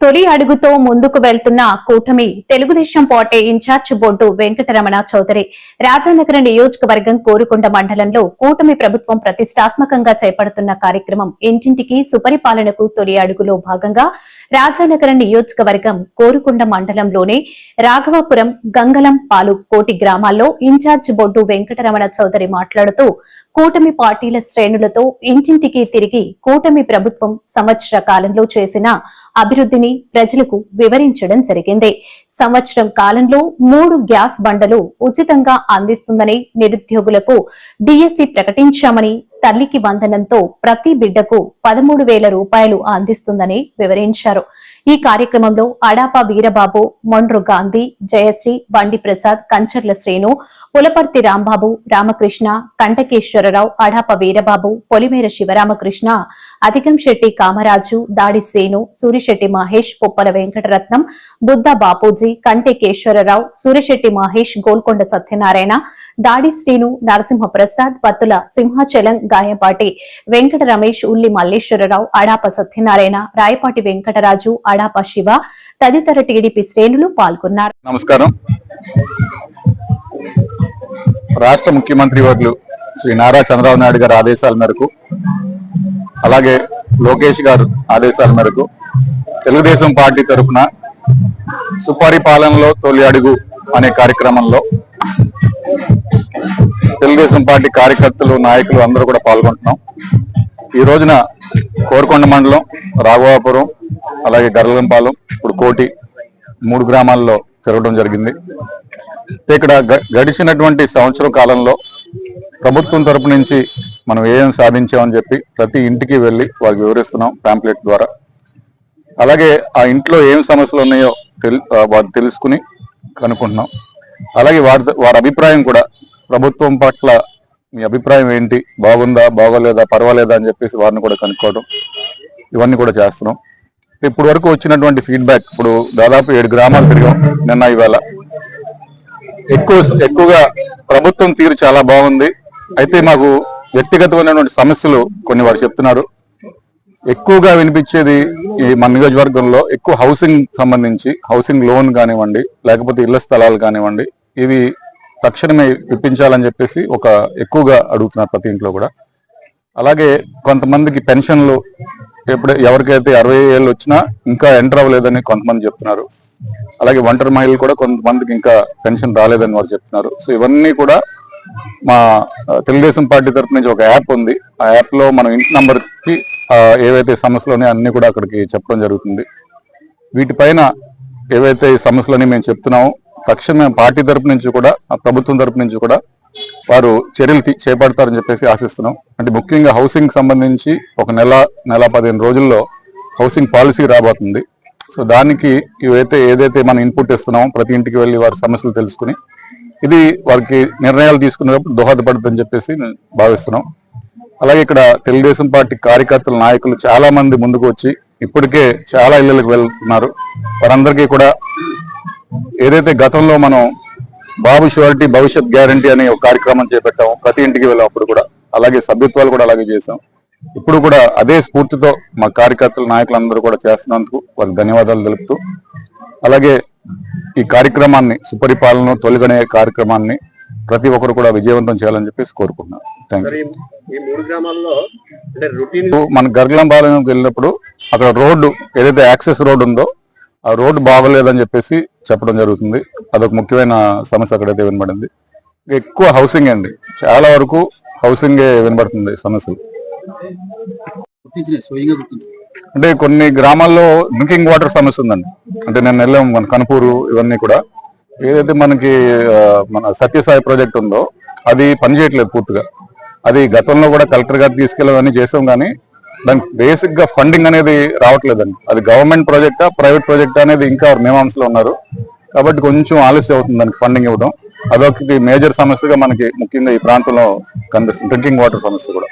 తొలి అడుగుతో ముందుకు వెళ్తున్న కూటమి Telugu Desam party incharge board Venkataramana Chowdary Rajanagara నియోజకవర్గం కోరుకొండ మండలంలో కూటమి ప్రభుత్వం ప్రతిష్టాత్మకంగా చేపడుతున్న కార్యక్రమం ఇంటింటికి సుపరిపాలనకు తొలి అడుగులో భాగంగా రాజానగర నియోజకవర్గం కోరుకొండ మండలంలోని రాఘవాపురం గంగలం పాలు కోటి గ్రామాల్లో ఇన్ఛార్జ్ బోర్డు వెంకటరమణ చౌదరి మాట్లాడుతూ కూటమి పార్టీల శ్రేణులతో ఇంటింటికి తిరిగి కూటమి ప్రభుత్వం సంవత్సర కాలంలో చేసిన అభివృద్ధిని ప్రజలకు వివరించడం జరిగింది. సంవత్సరం కాలంలో మూడు గ్యాస్ బండలు ఉచితంగా అందిస్తుందని నిరుద్యోగులకు డిఎస్సి ప్రకటించామని తల్లికి వందనంతో ప్రతి బిడ్డకు పదమూడు వేల రూపాయలు అందిస్తుందని వివరించారు. ఈ కార్యక్రమంలో అడాప వీరబాబు మొండ్రు గాంధీ జయశ్రీ బండి ప్రసాద్ కంచర్ల శ్రీను పులపర్తి రాంబాబు రామకృష్ణ కంటకేశ్వరరావు అడాప వీరబాబు పొలిమేర శివరామకృష్ణ అధికం శెట్టి కామరాజు దాడి సేను సూరిశెట్టి మహేష్ పుప్పల వెంకటరత్నం బుద్ధ బాపూజీ కంటకేశ్వరరావు సూరిశెట్టి మహేష్ గోల్కొండ సత్యనారాయణ దాడి శ్రీను నరసింహ ప్రసాద్ పత్తుల సింహాచలం గాయపాటి వెంకట రమేష్ ఉల్లి మల్లేశ్వరరావు అడాప సత్యనారాయణ రాయపాటి వెంకటరాజు అడాప శివ తదితర టీడీపీ శ్రేణులు పాల్గొన్నారు. నమస్కారం. రాష్ట్ర ముఖ్యమంత్రి వర్యులు శ్రీ నారా చంద్రబాబు నాయుడు గారి ఆదేశాల మేరకు అలాగే లోకేష్ గారు ఆదేశాల మేరకు తెలుగుదేశం పార్టీ తరఫున సుపరిపాలనలో తొలి అడుగు అనే కార్యక్రమంలో తెలుగుదేశం పార్టీ కార్యకర్తలు నాయకులు అందరూ కూడా పాల్గొంటున్నాం. ఈ రోజున కోరుకొండ మండలం రాఘవాపురం అలాగే గర్లంపాలెం ఇప్పుడు కోటి మూడు గ్రామాల్లో తిరగడం జరిగింది. ఇక్కడ గ- గడిచినటువంటి సంవత్సరం కాలంలో ప్రభుత్వం తరపు నుంచి మనం ఏం సాధించామని చెప్పి ప్రతి ఇంటికి వెళ్ళి వారికి వివరిస్తున్నాం ప్యాంప్లెట్ ద్వారా. అలాగే ఆ ఇంట్లో ఏం సమస్యలు ఉన్నాయో తెల్ వారు తెలుసుకుని కనుక్కుంటున్నాం. అలాగే వారి వారి అభిప్రాయం కూడా ప్రభుత్వం పట్ల మీ అభిప్రాయం ఏంటి? బాగుందా? బాగోలేదా? పర్వాలేదా అని చెప్పేసి వారిని కూడా కనుక్కోవడం ఇవన్నీ కూడా చేస్తున్నాం. ఇప్పుడు వరకు వచ్చినటువంటి ఫీడ్బ్యాక్ ఇప్పుడు దాదాపు ఏడు గ్రామాలు తిరిగాం నిన్న ఇవాళ. ఎక్కువ ఎక్కువగా ప్రభుత్వం తీరు చాలా బాగుంది. అయితే మాకు వ్యక్తిగతమైనటువంటి సమస్యలు కొన్ని వారు చెప్తున్నారు. ఎక్కువగా వినిపించేది ఈ మన నియోజకవర్గంలో ఎక్కువ హౌసింగ్ సంబంధించి హౌసింగ్ లోన్ కానివ్వండి లేకపోతే ఇళ్ళ స్థలాలు కానివ్వండి ఇవి తక్షణమే ఇప్పించాలని చెప్పేసి ఒక ఎక్కువగా అడుగుతున్నారు ప్రతి ఇంట్లో కూడా. అలాగే కొంతమందికి పెన్షన్లు ఎప్పుడు ఎవరికైతే అరవై ఏళ్ళు వచ్చినా ఇంకా ఎంటర్ అవ్వలేదని కొంతమంది చెప్తున్నారు. అలాగే ఒంటరి మహిళలు కూడా కొంతమందికి ఇంకా పెన్షన్ రాలేదని వారు చెప్తున్నారు. సో ఇవన్నీ కూడా మా తెలుగుదేశం పార్టీ తరఫు నుంచి ఒక యాప్ ఉంది. ఆ యాప్లో మనం ఇంటి నంబర్కి ఏవైతే సమస్యలు ఉన్నాయో కూడా అక్కడికి చెప్పడం జరుగుతుంది. వీటిపైన ఏవైతే సమస్యలని మేము చెప్తున్నామో. తక్షణమే పార్టీ తరపు నుంచి కూడా ఆ ప్రభుత్వం తరపు నుంచి కూడా వారు చర్యలు చేపడతారని చెప్పేసి ఆశిస్తున్నాం. అంటే ముఖ్యంగా హౌసింగ్ సంబంధించి ఒక నెల నెల పదిహేను రోజుల్లో హౌసింగ్ పాలసీ రాబోతుంది. సో దానికి ఇవైతే ఏదైతే మనం ఇన్పుట్ ఇస్తున్నామో ప్రతి ఇంటికి వెళ్ళి వారి సమస్యలు తెలుసుకుని ఇది వారికి నిర్ణయాలు తీసుకునేటప్పుడు దోహదపడుతుందని చెప్పేసి నేను భావిస్తున్నాం. అలాగే ఇక్కడ తెలుగుదేశం పార్టీ కార్యకర్తల నాయకులు చాలా మంది ముందుకు వచ్చి ఇప్పటికే చాలా ఇళ్ళకు వెళ్తున్నారు. వారందరికీ కూడా ఏదైతే గతంలో మనం బాబు షూరిటీ భవిష్యత్ గ్యారంటీ అనే ఒక కార్యక్రమం చేపట్టాము ప్రతి ఇంటికి వెళ్ళినప్పుడు కూడా అలాగే సభ్యత్వాలు కూడా అలాగే చేశాం. ఇప్పుడు కూడా అదే స్ఫూర్తితో మా కార్యకర్తల నాయకులందరూ కూడా చేస్తున్నందుకు వారికి ధన్యవాదాలు తెలుపుతూ అలాగే ఈ కార్యక్రమాన్ని సుపరిపాలన తొలగనే కార్యక్రమాన్ని ప్రతి ఒక్కరు కూడా విజయవంతం చేయాలని చెప్పేసి కోరుకుంటున్నాను. థ్యాంక్ యూ మన గర్గలంపాలెంకి వెళ్ళినప్పుడు అక్కడ రోడ్డు ఏదైతే యాక్సెస్ రోడ్ ఉందో ఆ రోడ్డు బాగోలేదని చెప్పేసి చెప్పడం జరుగుతుంది. అదొక ముఖ్యమైన సమస్య అక్కడైతే వినబడింది. ఎక్కువ హౌసింగ్ అండి. చాలా వరకు హౌసింగే వినబడుతుంది సమస్యలు. అంటే కొన్ని గ్రామాల్లో డ్రింకింగ్ వాటర్ సమస్య ఉందండి. అంటే నేను వెళ్ళాం మన కనుపూరు ఇవన్నీ కూడా. ఏదైతే మనకి మన సత్యసాయి ప్రాజెక్ట్ ఉందో అది పనిచేయట్లేదు పూర్తిగా. అది గతంలో కూడా కలెక్టర్ గారు తీసుకెళ్ళవన్నీ చేసాం కానీ దానికి బేసిక్గా ఫండింగ్ అనేది రావట్లేదండి. అది గవర్నమెంట్ ప్రాజెక్టా ప్రైవేట్ ప్రాజెక్టా అనేది ఇంకా మీమాంసలో ఉన్నారు. కాబట్టి కొంచెం ఆలస్యం అవుతుంది దానికి ఫండింగ్ ఇవ్వడం. అదొకటి మేజర్ సమస్యగా మనకి ముఖ్యంగా ఈ ప్రాంతంలో కనిపిస్తుంది. డ్రింకింగ్ వాటర్ సమస్య కూడా.